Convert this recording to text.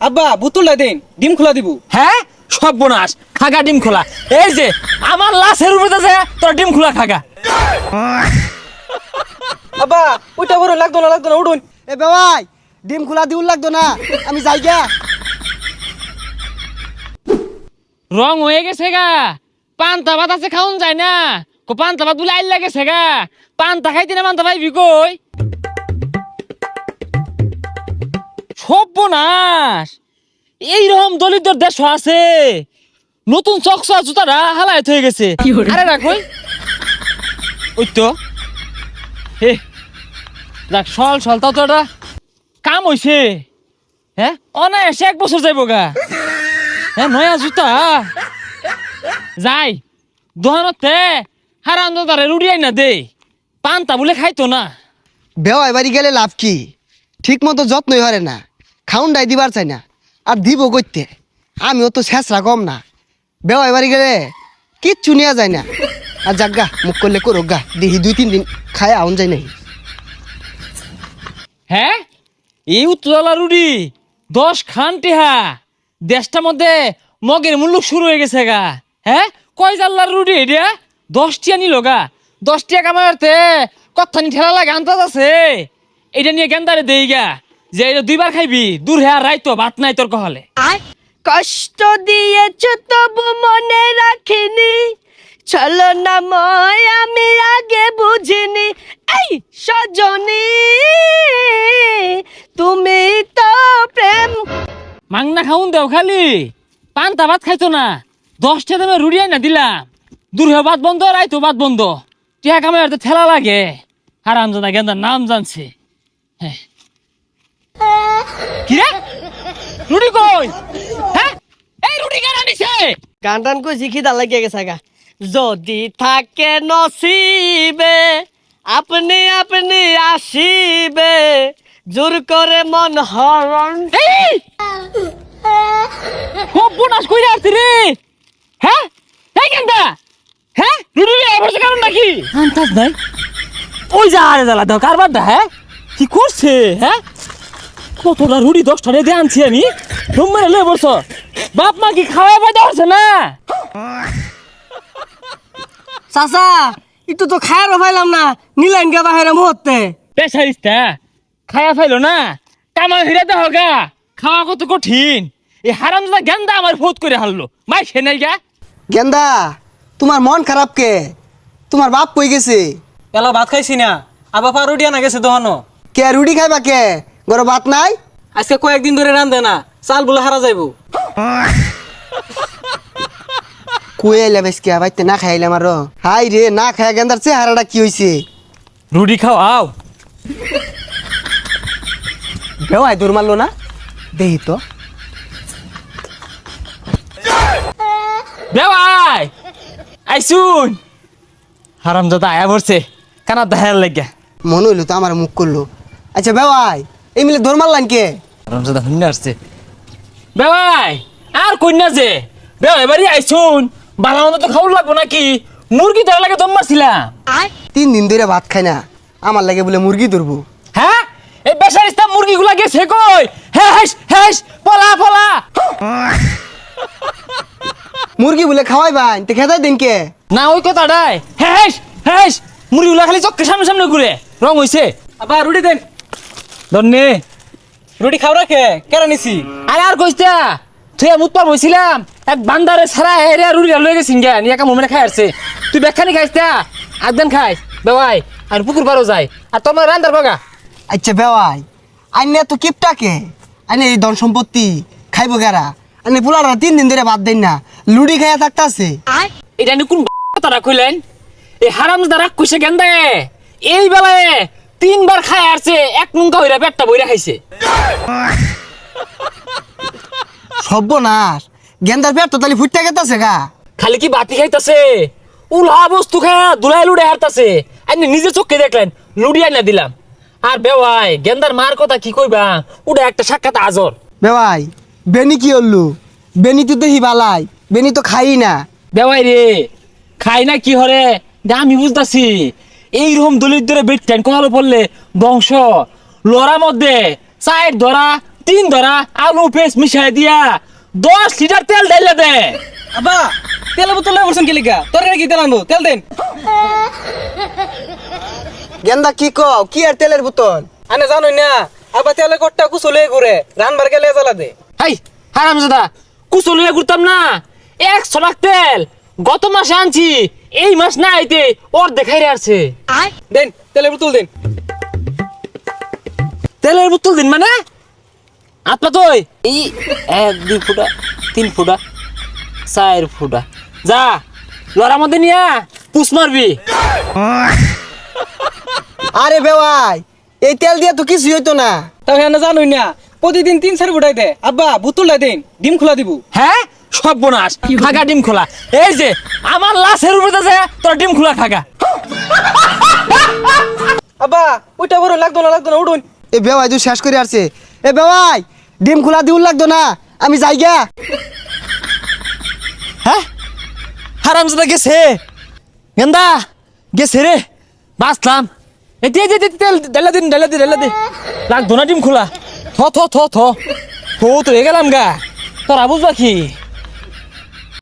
আব্বা বোতলটা দেন ডিম খোলা দিব। হ্যাঁ? সর্বনাশ খাগা ডিম খোলা। এই যে আমার লাশের উপরে আছে তোর ডিম খোলা খাগা। আব্বা ওইটা বড় লাগতো না লাগতো না উঠুন। এ বেওয়াই ডিম খোলা দিউল লাগতো না আমি যাই গা। রং হয়ে গেছে গা। পান্তা ভাত আছে খাওন যায় না। কো পান্তা ভাত বলে আইল লাগেছে গা। পান্তা খাইতে না পান্তা ভাই কই? সর্বনাশ! এইরকম দলিতর দেশ আছে। নতুন চকচা জুতাটা হালায় হয়ে গেছে। আরে রাখই ওই তো। হে দেখ সল সল তো এটা কাম হইছে। হ্যাঁ? অনায়াসে এক বছর যাইব গা। হ্যাঁ নয়া জুতা। যাই দোকানতে হারান দাদারে রুড়িয়াই না দে। পান্তা বলে খাইতো না। বেওয়াই বাড়ি গেলে লাভ কি? ঠিক মতো যত্নই হরে না। খাউন ডাই দিবার চাই না। আর দিব করতে আমিও তো শেষরা কম না। বেওয়াই বাড়ি গেলে কিচ্ছু নেওয়া যায় না। আর যাগা মুখ করলে করো গা। দেখি দুই তিন দিন খায় আউন যায় নাই হ্যাঁ? এই উত্তলা রুড়ি, দশ খান টেহা। দেশটার মধ্যে মগের মুল্লুক শুরু হয়ে গেছে গা। হ্যাঁ? কয় জাল্লার রুড়ি এটা? দশটিয়া নিল গা। দশ দশটিয়া কামাতে কত্থানি ঠেলা লাগে আন্তাজ আছে। এটা নিয়ে গেন্দারে দেই গা। যে এটা দুইবার খাইবি দূর হ্যাঁ রাইতো ভাত নাই তোর কহলে। কষ্ট দিয়েছ তবু মনে রাখিনি চলো না ময় আমি আগে বুঝিনি এই সজনী তুমি তো প্রেম মাংনা খাউন দেও খালি। পান্তা ভাত খাইতো না? দশটা দামে রুড়িয়াই না দিলাম দূর হয়ে ভাত বন্ধ রাইতো ভাত বন্ধ। টিয়া কামে ঠেলা লাগে। হারাম জানা গেন্দার নাম জানছে। হ্যাঁ। কি রে? রুটি কই? হ্যাঁ? এই রুটি কেন আনিছে গান টান কই? শিখি দা লাগিয়ে গেছে গা। যদি থাকে নসিবে আপনি আপনি আসিবে জোর করে মন হরণ। খুব বোনাস কইরা আসছে রে। হ্যাঁ? এই গেন্দা হ্যাঁ? রুটি রে বসে কারণ নাকি? আন্তাজ নাই। ওই যা আরে দালা দাও কারবার দা হ্যাঁ? কি করছে হ্যাঁ? কতটা রুটি দশটা রে দিয়ে আনছি আমি? রুম মেরে লয়ে বসো। বাপ মা কি খাওয়া পাইতে পারছে না? চাচা ইটো তো খায়ারও পাইলাম না নিলাইন গা বাহিরে মুহূর্তে। পেশারিস্তা খায়া ফাইলো না? কামা হিরা দেহ গা খাওয়া কত কঠিন। এই হারাম দাদা গেন্দা আমার ফোত করে হারলো। মাই সে নাই গা। গেন্দা তোমার মন খারাপ কে? তোমার বাপ কই গেছে? এলা ভাত খাইছি না আবার রুটি আনা গেছে দোহানো। কে রুটি খাইবা কে? গরো ভাত নাই? আজকে কয়েকদিন ধরে রান্ধে না চাল বলে হারা যাইব। কুয়ে এলে বেশ কে বাইতে না খাইলাম আরও। হাই রে না খাই গেন্দার চেহারাটা কি হইছে? রুটি খাও আও। বেওয়াই দূর মারলো না? দেহি তো। আইসুন হারাম দাদা আয়া পড়ছে কানা দেখার লাগিয়া। মনে হইল তো আমার মুখ করল। আচ্ছা বেওয়াই এই মিলে দৌড় মারলাম কে? হারাম দাদা হুন্না আসছে বেবাই আর কন্যা যে? বেবাই বাড়ি আইসুন বালা মতো তো খাওয়া লাগবো নাকি? মুরগি ধরা লাগে দম মারছিলাম। তিন দিন ধরে ভাত খাই না। আমার লাগে বলে মুরগি ধরবো। হ্যাঁ? এই বেসারিস্তা মুরগিগুলা গেছে কই? হ্যাঁ হ্যাঁ পলা পলা। মুরগি বলে খাওয়াই বাইন তো খেতাই দিন কে? না ওই কথাটাই হ্যাঁ হ্যাঁ মুরগিগুলা খালি চক্কে সামনে সামনে ঘুরে। রং হইছে। আবার রুটি দেন। ধন্যে রুটি খাও রাখে কেরা নিছি আরে আর কইতা তুই মুত পার বইছিলাম এক বান্দারে সারা এরিয়া রুড়ি লয়ে গেছিন গে নিয়ে কাম মোমেনে খাই আসছে। তুই বেখানি খাইছা একদিন খাইস বেওয়াই আর পুকুর পারও যাই আর তোমার রান্দার বাগা। আচ্ছা বেওয়াই আইনে তো কিপটা কে? আইনে এই ধন সম্পত্তি খাইবো গেরা আইনে পোলারা তিন দিন ধরে ভাত দেন না লুডি খাইয়া থাকতাছে। এটা নি কোন কথাটা কইলেন এই হারাম দাদা কইছে গেন্দে এই বেলায় তিনবার খাই আসছে এক নুঙ্কা হইরা পেটটা বইরা খাইছে। সর্বনাশ। গেন্দার পেট তো তাহলে ফুটতে গেতাছে গা। খালি কি বাতি খাইতাছে? উলা বস্তু খায়া দুলাই লুড়ে হারতাছে। আপনি নিজে চোখে দেখলেন লুড়ি আইনা দিলাম। আর বেওয়াই গেন্দার মার কথা কি কইবা? ওটা একটা সাক্ষাৎ আজর। বেওয়াই বেনি কি হল্লু? বেনি তো দেখি বালাই বেনি তো খাই না। বেওয়াই রে খাই না কি হরে? আমি বুঝতাছি। এইরকম দলিত ধরে বেটতেন কহালো পড়লে বংশ। লড়া মধ্যে চায়ের ধরা তিন ধরা আলু পেস্ট মিশাই দিয়া দশ লিটার তেল ঢাইলে দে। আব্বা তেল বোতল লয়ে বলছেন কেলিকা তোর কি তেল আনব? তেল দেন। গেন্দা কি কও? কি আর তেলের বোতল? আনে জানোই না আব্বা তেলে কট্টা কুচলে ঘুরে রানবার গেলে জ্বালা দে। হাই হারাম দাদা কুচলিয়ে ঘুরতাম না একশো লাখ তেল গত মাসে আনছি এই মাস না আইতে ওর দেখাই আসছে দেন তেলের বোতল দেন। তেলের বোতল দিন মানে? আপনা তো এই এক দুই ফুটা তিন ফুটা চার ফুটা। যা লড়ার মধ্যে নিয়া পুষ মারবি। আরে বেওয়াই এই তেল দিয়ে তো কিছুই হইতো না। তাহলে জানোই না প্রতিদিন তিন চার ফুটাই দে। আব্বা বোতলটা দেন ডিম খোলা দিব। হ্যাঁ? সব বোনাস ফাঁকা ডিম খোলা। এই যে আমার লাশের উপরে আছে তোর ডিম খোলা ফাঁকা আব্বা ওইটা বড় লাগতো না লাগতো না উঠুন। এ বেওয়াই তুই শেষ করে আসছে। এ বেওয়াই ডিম খোলা দিউল লাগতো না আমি যাই গা হ্যাঁ? হারামজাদা গেছে। গেন্দা গেছে রে। বাঁচলাম। এ দিয়ে দিয়ে দিয়ে, তেল ডালা দিন ডালা দিন ডালা দে। লাগতো না ডিম খোলা। থ থ থ। থ তো এ গেলাম গা। তোরা বুঝবা কি?